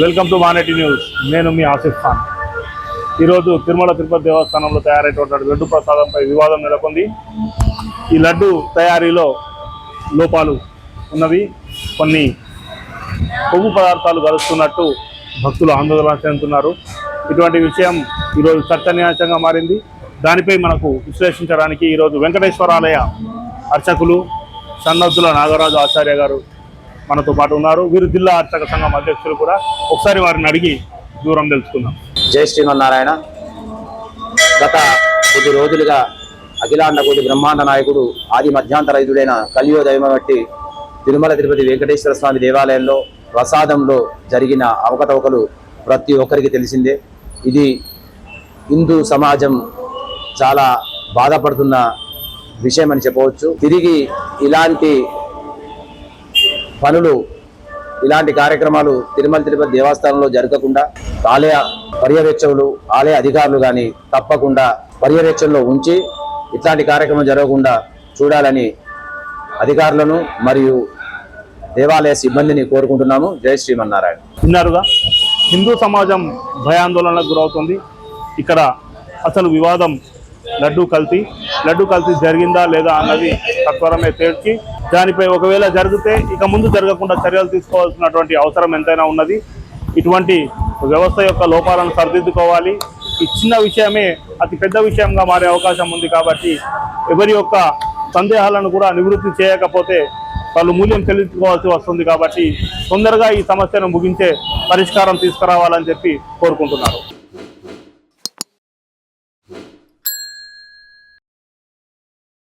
Welcome to మానేటి news. నేను మీ ఆసిఫ్ ఖాన్. ఈరోజు తిరుమల తిరుపతి దేవస్థానంలో తయారైనటువంటి లడ్డు ప్రసాదంపై వివాదం నెలకొంది. ఈ లడ్డు తయారీలో లోపాలు ఉన్నవి. కొన్ని కొవ్వు పదార్థాలు కలుస్తున్నట్టు భక్తులు ఆందోళన చెందుతున్నారు. ఇటువంటి విషయం ఈరోజు చర్చనీయాంశంగా మారింది. దానిపై మనకు విశ్లేషించడానికి ఈరోజు వెంకటేశ్వరాలయ అర్చకులు సన్నద్దుల నాగరాజు ఆచార్య గారు మనతో పాటు ఉన్నారు. వీరు జిల్లా అర్చక సంఘం అధ్యక్షులు కూడా. ఒకసారి వారిని అడిగి దూరం తెలుసుకుందాం. జై శ్రీమన్నారాయణ. గత కొద్ది రోజులుగా అఖిలాండ కొద్ది బ్రహ్మాండ నాయకుడు ఆది మధ్యాంతరైతుడైన కలియోదయం బట్టి తిరుమల తిరుపతి వెంకటేశ్వర స్వామి దేవాలయంలో ప్రసాదంలో జరిగిన అవకతవకలు ప్రతి ఒక్కరికి తెలిసిందే. ఇది హిందూ సమాజం చాలా బాధపడుతున్న విషయం అని చెప్పవచ్చు. తిరిగి ఇలాంటి పనులు ఇలాంటి కార్యక్రమాలు తిరుమల తిరుపతి దేవస్థానంలో జరగకుండా ఆలయ పర్యవేక్షకులు ఆలయ అధికారులు కానీ తప్పకుండా పర్యవేక్షణలో ఉంచి ఇట్లాంటి కార్యక్రమం జరగకుండా చూడాలని అధికారులను మరియు దేవాలయ సిబ్బందిని కోరుకుంటున్నాము. జై శ్రీమన్నారాయణ. విన్నారుగా? హిందూ సమాజం భయాందోళనకు గురవుతుంది. ఇక్కడ అసలు వివాదం లడ్డు కల్తీ. లడ్డు కల్తీ జరిగిందా లేదా అన్నది సత్వరమే తేల్చి దానిపై ఒకవేళ జరిగితే ఇక ముందు జరగకుండా చర్యలు తీసుకోవాల్సినటువంటి అవసరం ఎంతైనా ఉన్నది. ఇటువంటి వ్యవస్థ యొక్క లోపాలను సరిదిద్దుకోవాలి. ఈ చిన్న విషయమే అతి పెద్ద విషయంగా మారే అవకాశం ఉంది కాబట్టి ఎవరి యొక్క సందేహాలను కూడా నివృత్తి చేయకపోతే వాళ్ళు మూల్యం చెల్లించుకోవాల్సి వస్తుంది కాబట్టి తొందరగా ఈ సమస్యను ముగించే పరిష్కారం తీసుకురావాలని చెప్పి కోరుకుంటున్నారు.